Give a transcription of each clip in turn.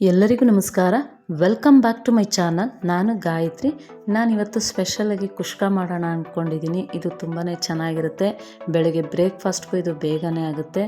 ಎಲ್ಲರಿಗೂ ನಮಸ್ಕಾರ. Welcome back to my channel ನಾನು ಗಾಯತ್ರಿ. ನಾನು ನಾನಿವತ್ತು ಸ್ಪೆಷಲಾಗಿ ಕುಷ್ಕ ಮಾಡೋಣ ಅಂದ್ಕೊಂಡಿದ್ದೀನಿ ಇದು ತುಂಬಾ ಚೆನ್ನಾಗಿರುತ್ತೆ. ಬೆಳಗ್ಗೆ ಬ್ರೇಕ್ಫಾಸ್ಟ್ಗೂ ಇದು ಬೇಗನೆ ಆಗುತ್ತೆ.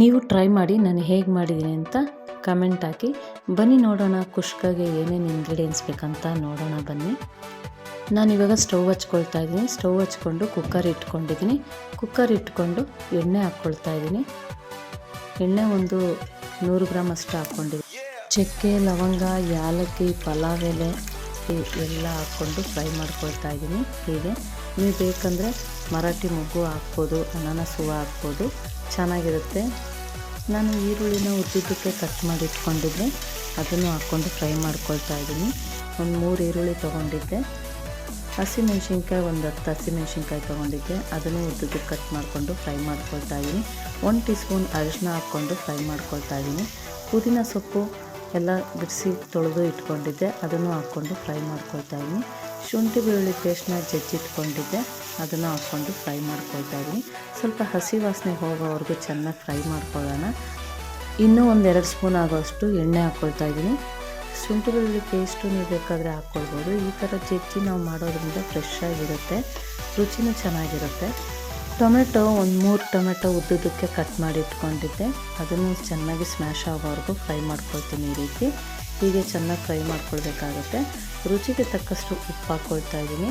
ನೀವು ಟ್ರೈ ಮಾಡಿ, ನಾನು ಹೇಗೆ ಮಾಡಿದ್ದೀನಿ ಅಂತ ಕಮೆಂಟ್ ಹಾಕಿ. ಬನ್ನಿ ನೋಡೋಣ ಕುಷ್ಕಗೆ ಏನೇನು ಇಂಗ್ರೀಡಿಯೆಂಟ್ಸ್ ಬೇಕಂತ ನೋಡೋಣ ಬನ್ನಿ. ನಾನಿವಾಗ ಸ್ಟವ್ ಹಚ್ಕೊಳ್ತಾ ಇದ್ದೀನಿ. ಸ್ಟವ್ ಹಚ್ಕೊಂಡು ಕುಕ್ಕರ್ ಇಟ್ಕೊಂಡಿದ್ದೀನಿ. ಕುಕ್ಕರ್ ಇಟ್ಕೊಂಡು ಎಣ್ಣೆ ಹಾಕ್ಕೊಳ್ತಾ ಇದ್ದೀನಿ. ಎಣ್ಣೆ ಒಂದು ನೂರು ಗ್ರಾಮ್ ಅಷ್ಟು ಹಾಕ್ಕೊಂಡಿದ್ದೀನಿ. ಚಕ್ಕೆ, ಲವಂಗ, ಯಾಲಕ್ಕಿ ಪಲಾವ್ ಎಲೆ ಎಲ್ಲ ಹಾಕ್ಕೊಂಡು ಫ್ರೈ ಮಾಡ್ಕೊಳ್ತಾ ಇದ್ದೀನಿ. ಹೀಗೆ ನೀವು ಬೇಕಂದರೆ ಮರಾಠಿ ಮೊಗ್ಗು ಹಾಕ್ಬೋದು, ಅನಾನಸ್ ಹೂವು ಹಾಕ್ಬೋದು, ಚೆನ್ನಾಗಿರುತ್ತೆ. ನಾನು ಈರುಳ್ಳಿನ ಉದ್ದಿದ್ದಕ್ಕೆ ಕಟ್ ಮಾಡಿ ಇಟ್ಕೊಂಡಿದ್ದೆ. ಅದನ್ನು ಹಾಕ್ಕೊಂಡು ಫ್ರೈ ಮಾಡ್ಕೊಳ್ತಾ ಇದ್ದೀನಿ. ಒಂದು ಮೂರು ಈರುಳ್ಳಿ ತೊಗೊಂಡಿದ್ದೆ. ಹಸಿಮೆಣ್ಸಿನ್ಕಾಯಿ, ಒಂದು ಹತ್ತು ಹಸಿಮೆಣ್ಸಿನ್ಕಾಯಿ ತೊಗೊಂಡಿದ್ದೆ. ಅದನ್ನು ಉದ್ದುದ್ದಕ್ಕೆ ಕಟ್ ಮಾಡಿಕೊಂಡು ಫ್ರೈ ಮಾಡ್ಕೊಳ್ತಾ ಇದ್ದೀನಿ. ಒಂದು ಟೀ ಸ್ಪೂನ್ ಅರಿಶಿನ ಹಾಕ್ಕೊಂಡು ಫ್ರೈ ಮಾಡ್ಕೊಳ್ತಾ ಇದ್ದೀನಿ. ಪುದೀನ ಸೊಪ್ಪು ಎಲ್ಲ ಬಿಡಿಸಿ ತೊಳೆದು ಇಟ್ಕೊಂಡಿದ್ದೆ. ಅದನ್ನು ಹಾಕ್ಕೊಂಡು ಫ್ರೈ ಮಾಡ್ಕೊಳ್ತಾ ಇದ್ದೀನಿ. ಶುಂಠಿ ಬೆಳ್ಳುಳ್ಳಿ ಪೇಸ್ಟ್ನ ಜಜ್ಜಿಟ್ಕೊಂಡಿದ್ದೆ. ಅದನ್ನು ಹಾಕ್ಕೊಂಡು ಫ್ರೈ ಮಾಡ್ಕೊಳ್ತಾ ಇದ್ದೀನಿ. ಸ್ವಲ್ಪ ಹಸಿ ವಾಸನೆ ಹೋಗೋವರೆಗೂ ಚೆನ್ನಾಗಿ ಫ್ರೈ ಮಾಡ್ಕೊಳ್ಳೋಣ. ಇನ್ನೂ ಒಂದು ಎರಡು ಸ್ಪೂನ್ ಆಗೋಷ್ಟು ಎಣ್ಣೆ ಹಾಕ್ಕೊಳ್ತಾ ಇದ್ದೀನಿ. ಶುಂಠಿ ಬೆಳ್ಳುಳ್ಳಿ ಪೇಸ್ಟು ನೀವು ಬೇಕಾದರೆ ಹಾಕ್ಕೊಳ್ಬೋದು. ಈ ಥರ ಜಜ್ಜಿ ನಾವು ಮಾಡೋದ್ರಿಂದ ಫ್ರೆಶ್ ಆಗಿರುತ್ತೆ. ರುಚಿನೂ ಚೆನ್ನಾಗಿರುತ್ತೆ. ಟೊಮೆಟೊ, ಒಂದು ಮೂರು ಟೊಮೆಟೊ ಉದ್ದುದಕ್ಕೆ ಕಟ್ ಮಾಡಿ ಇಟ್ಕೊಂಡಿದ್ದೆ. ಅದನ್ನು ಚೆನ್ನಾಗಿ ಸ್ಮ್ಯಾಶ್ ಆಗೋವರೆಗೂ ಫ್ರೈ ಮಾಡ್ಕೊಳ್ತೀನಿ ಈ ರೀತಿ. ಹೀಗೆ ಚೆನ್ನಾಗಿ ಫ್ರೈ ಮಾಡ್ಕೊಳ್ಬೇಕಾಗುತ್ತೆ. ರುಚಿಗೆ ತಕ್ಕಷ್ಟು ಉಪ್ಪು ಹಾಕ್ಕೊಳ್ತಾ ಇದ್ದೀನಿ.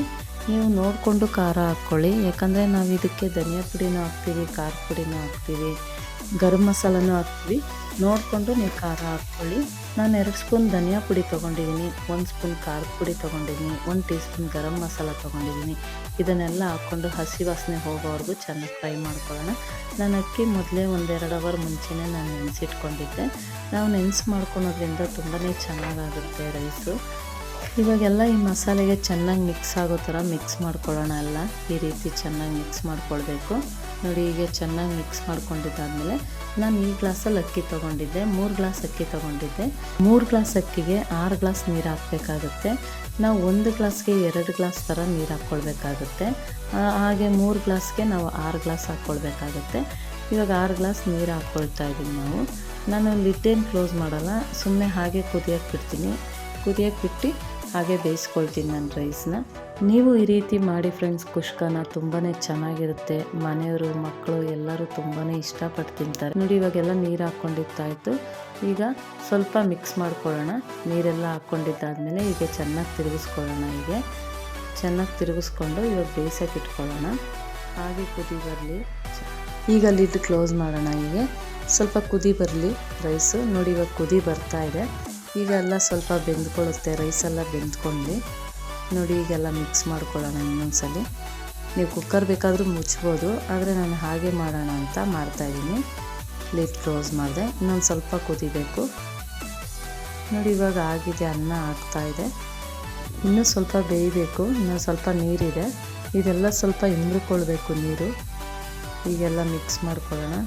ನೀವು ನೋಡಿಕೊಂಡು ಖಾರ ಹಾಕ್ಕೊಳ್ಳಿ. ಯಾಕಂದರೆ ನಾವು ಇದಕ್ಕೆ ಧನಿಯಾ ಪುಡಿನೂ ಹಾಕ್ತೀವಿ, ಖಾರ ಪುಡಿನೂ ಹಾಕ್ತೀವಿ, ಗರಂ ಮಸಾಲನೂ ಹಾಕ್ತೀವಿ. ನೋಡಿಕೊಂಡು ನೀವು ಖಾರ ಹಾಕ್ಕೊಳ್ಳಿ. ನಾನು ಎರಡು ಸ್ಪೂನ್ ಧನಿಯಾ ಪುಡಿ ತೊಗೊಂಡಿದ್ದೀನಿ. ಒಂದು ಸ್ಪೂನ್ ಖಾರದ ಪುಡಿ ತೊಗೊಂಡಿದ್ದೀನಿ. ಒಂದು ಟೀ ಸ್ಪೂನ್ ಗರಂ ಮಸಾಲ ತೊಗೊಂಡಿದ್ದೀನಿ. ಇದನ್ನೆಲ್ಲ ಹಾಕ್ಕೊಂಡು ಹಸಿ ವಾಸನೆ ಹೋಗೋವರೆಗೂ ಚೆನ್ನಾಗಿ ಫ್ರೈ ಮಾಡ್ಕೊಳ್ಳೋಣ. ನಾನು ಅಕ್ಕಿ ಮೊದಲೇ ಒಂದೆರಡು ಅವರ್ ಮುಂಚೆನೇ ನಾನು ನೆನೆಸಿಟ್ಕೊಂಡಿದ್ದೆ. ನಾವು ನೆನೆಸಿ ಮಾಡ್ಕೊಳೋದ್ರಿಂದ ತುಂಬಾ ಚೆನ್ನಾಗಾಗುತ್ತೆ ರೈಸು. ಇವಾಗೆಲ್ಲ ಈ ಮಸಾಲೆಗೆ ಚೆನ್ನಾಗಿ ಮಿಕ್ಸ್ ಆಗೋ ಥರ ಮಿಕ್ಸ್ ಮಾಡ್ಕೊಳ್ಳೋಣ ಎಲ್ಲ ಈ ರೀತಿ ಚೆನ್ನಾಗಿ ಮಿಕ್ಸ್ ಮಾಡ್ಕೊಳ್ಬೇಕು. ನೋಡಿ ಹೀಗೆ ಚೆನ್ನಾಗಿ ಮಿಕ್ಸ್ ಮಾಡ್ಕೊಂಡಿದ್ದಾದಮೇಲೆ ನಾನು ಈ ಗ್ಲಾಸಲ್ಲಿ ಅಕ್ಕಿ ತೊಗೊಂಡಿದ್ದೆ, ಮೂರು ಗ್ಲಾಸ್ ಅಕ್ಕಿ ತೊಗೊಂಡಿದ್ದೆ. ಮೂರು ಗ್ಲಾಸ್ ಅಕ್ಕಿಗೆ ಆರು ಗ್ಲಾಸ್ ನೀರು ಹಾಕಬೇಕಾಗುತ್ತೆ. ನಾವು ಒಂದು ಗ್ಲಾಸ್ಗೆ ಎರಡು ಗ್ಲಾಸ್ ಥರ ನೀರು ಹಾಕ್ಕೊಳ್ಬೇಕಾಗುತ್ತೆ. ಹಾಗೆ ಮೂರು ಗ್ಲಾಸ್ಗೆ ನಾವು ಆರು ಗ್ಲಾಸ್ ಹಾಕ್ಕೊಳ್ಬೇಕಾಗುತ್ತೆ. ಇವಾಗ ಆರು ಗ್ಲಾಸ್ ನೀರು ಹಾಕ್ಕೊಳ್ತಾ ಇದ್ದೀವಿ ನಾವು. ನಾನು ಲಿಟ್ಟೇನು ಕ್ಲೋಸ್ ಮಾಡಲ್ಲ ಸುಮ್ಮನೆ ಹಾಗೆ ಕುದಿಯೋಕ್ಕೆ ಬಿಡ್ತೀನಿ. ಕುದಿಯೋಕ್ಕೆ ಬಿಟ್ಟು ಹಾಗೆ ಬೇಯಿಸ್ಕೊಳ್ತೀನಿ ನಾನು ರೈಸ್ನ. ನೀವು ಈ ರೀತಿ ಮಾಡಿ ಫ್ರೆಂಡ್ಸ್ ಕುಷ್ಕನ ತುಂಬಾ ಚೆನ್ನಾಗಿರುತ್ತೆ. ಮನೆಯವರು, ಮಕ್ಕಳು ಎಲ್ಲರೂ ತುಂಬಾ ಇಷ್ಟಪಟ್ಟು ತಿಂತಾರೆ ನೋಡಿ, ಇವಾಗೆಲ್ಲ ನೀರು ಹಾಕ್ಕೊಂಡಿತ್ತಾಯಿತು ಈಗ ಸ್ವಲ್ಪ ಮಿಕ್ಸ್ ಮಾಡ್ಕೊಳ್ಳೋಣ. ನೀರೆಲ್ಲ ಹಾಕ್ಕೊಂಡಿದ್ದಾದಮೇಲೆ ಈಗ ಚೆನ್ನಾಗಿ ತಿರುಗಿಸ್ಕೊಳ್ಳೋಣ ಹೀಗೆ. ಚೆನ್ನಾಗಿ ತಿರುಗಿಸ್ಕೊಂಡು ಇವಾಗ ಬೇಯಿಸೋಕೆ ಇಟ್ಕೊಳ್ಳೋಣ. ಹಾಗೆ ಕುದಿ ಬರಲಿ. ಈಗ ಲಿಡ್ ಕ್ಲೋಸ್ ಮಾಡೋಣ ಹೀಗೆ. ಸ್ವಲ್ಪ ಕುದಿ ಬರಲಿ ರೈಸು. ನೋಡಿ, ಇವಾಗ ಕುದಿ ಬರ್ತಾ ಇದೆ. ಈಗ ಎಲ್ಲ ಸ್ವಲ್ಪ ಬೆಂದ್ಕೊಳ್ಳುತ್ತೆ, ರೈಸೆಲ್ಲ ಬೆಂದ್ಕೊಂಡು ನೋಡಿ ಈಗೆಲ್ಲ ಮಿಕ್ಸ್ ಮಾಡ್ಕೊಳ್ಳೋಣ ಇನ್ನೊಂದ್ಸಲಿ. ನೀವು ಕುಕ್ಕರ್ ಬೇಕಾದರೂ ಮುಚ್ಬೋದು, ಆದರೆ ನಾನು ಹಾಗೆ ಮಾಡೋಣ ಅಂತ ಮಾಡ್ತಾಯಿದ್ದೀನಿ ಲಿಡ್ ಕ್ಲೋಸ್ ಮಾಡಿದೆ, ಇನ್ನೊಂದು ಸ್ವಲ್ಪ ಕುದಿಬೇಕು. ನೋಡಿ ಇವಾಗ ಆಗಿದೆ, ಅನ್ನ ಆಗ್ತಾ ಇದೆ. ಇನ್ನೂ ಸ್ವಲ್ಪ ಬೇಯಬೇಕು, ಇನ್ನೂ ಸ್ವಲ್ಪ ನೀರಿದೆ. ಇದೆಲ್ಲ ಸ್ವಲ್ಪ ಹಿಂಡ್ಕೊಳ್ಬೇಕು ನೀರು. ಈಗೆಲ್ಲ ಮಿಕ್ಸ್ ಮಾಡ್ಕೊಳ್ಳೋಣ.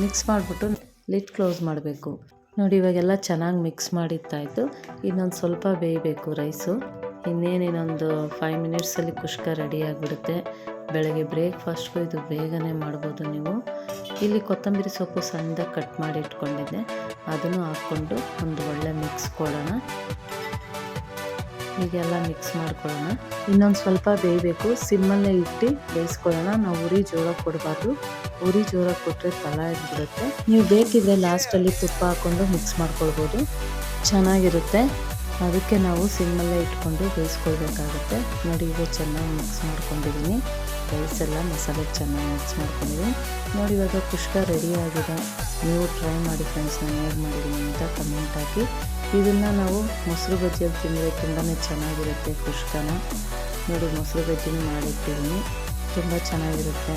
ಮಿಕ್ಸ್ ಮಾಡಿಬಿಟ್ಟು ಲಿಡ್ ಕ್ಲೋಸ್ ಮಾಡಬೇಕು. ನೋಡಿ, ಇವಾಗೆಲ್ಲ ಚೆನ್ನಾಗಿ ಮಿಕ್ಸ್ ಮಾಡಿತ್ತಾಯಿತು ಇನ್ನೊಂದು ಸ್ವಲ್ಪ ಬೇಯಬೇಕು ರೈಸು ಇನ್ನೇನು ಇನ್ನೊಂದು ಫೈವ್ ಮಿನಿಟ್ಸಲ್ಲಿ ಕುಷ್ಕ ರೆಡಿ ಆಗಿಬಿಡುತ್ತೆ. ಬೆಳಗ್ಗೆ ಬ್ರೇಕ್ಫಾಸ್ಟ್ಗೂ ಇದು ಬೇಗನೆ ಮಾಡ್ಬೋದು ನೀವು. ಇಲ್ಲಿ ಕೊತ್ತಂಬರಿ ಸೊಪ್ಪು ಸಣ್ಣದಾಗಿ ಕಟ್ ಮಾಡಿ ಇಟ್ಕೊಂಡಿದ್ದೆ. ಅದನ್ನು ಹಾಕ್ಕೊಂಡು ಒಂದು ಒಳ್ಳೆ ಮಿಕ್ಸ್ ಕೊಡೋಣ. ಹೀಗೆಲ್ಲ ಮಿಕ್ಸ್ ಮಾಡ್ಕೊಳ್ಳೋಣ. ಇನ್ನೊಂದು ಸ್ವಲ್ಪ ಬೇಯಬೇಕು. ಸಿಮ್ಮಲ್ಲೇ ಇಟ್ಟು ಬೇಯಿಸ್ಕೊಳ್ಳೋಣ. ನಾವು ಉರಿ ಜೋಳ ಕೊಡಬಾರ್ದು. ಉರಿ ಜೋರಾಗಿ ಕೊಟ್ಟರೆ ತಲ ಬಿಡುತ್ತೆ ನೀವು ಬೇಕಿದ್ರೆ ಲಾಸ್ಟಲ್ಲಿ ತುಪ್ಪ ಹಾಕ್ಕೊಂಡು ಮಿಕ್ಸ್ ಮಾಡ್ಕೊಳ್ಬೋದು. ಚೆನ್ನಾಗಿರುತ್ತೆ. ಅದಕ್ಕೆ ನಾವು ಸಿಮ್ಮಲ್ಲೇ ಇಟ್ಕೊಂಡು ಬೇಯಿಸ್ಕೊಳ್ಬೇಕಾಗುತ್ತೆ. ನೋಡಿ, ಈಗ ಚೆನ್ನಾಗಿ ಮಿಕ್ಸ್ ಮಾಡ್ಕೊಂಡಿದ್ದೀನಿ. ರೈಸ್ ಎಲ್ಲ ಮಸಾಲೆ ಚೆನ್ನಾಗಿ ಮಿಕ್ಸ್ ಮಾಡ್ಕೊಂಡಿದ್ದೀನಿ. ನೋಡಿ, ಇವಾಗ ಕುಷ್ಕ ರೆಡಿ ಆಗಿದೆ. ನೀವು ಟ್ರೈ ಮಾಡಿ ಫ್ರೆಂಡ್ಸ್ ನಾನು ಹೇಗೆ ಮಾಡಿದ್ದೀನಿ ಅಂತ ಕಮೆಂಟ್ ಹಾಕಿ. ಇದನ್ನು ನಾವು ಮೊಸರು ಬಜ್ಜಿಯಲ್ಲಿ ತಿಂದರೆ ತುಂಬಾ ಚೆನ್ನಾಗಿರುತ್ತೆ ಕುಷ್ಕನ. ನೋಡಿ, ಮೊಸರು ಬಜ್ಜಿನೂ ಮಾಡಿಟ್ಟಿದ್ದೀನಿ. ತುಂಬ ಚೆನ್ನಾಗಿರುತ್ತೆ.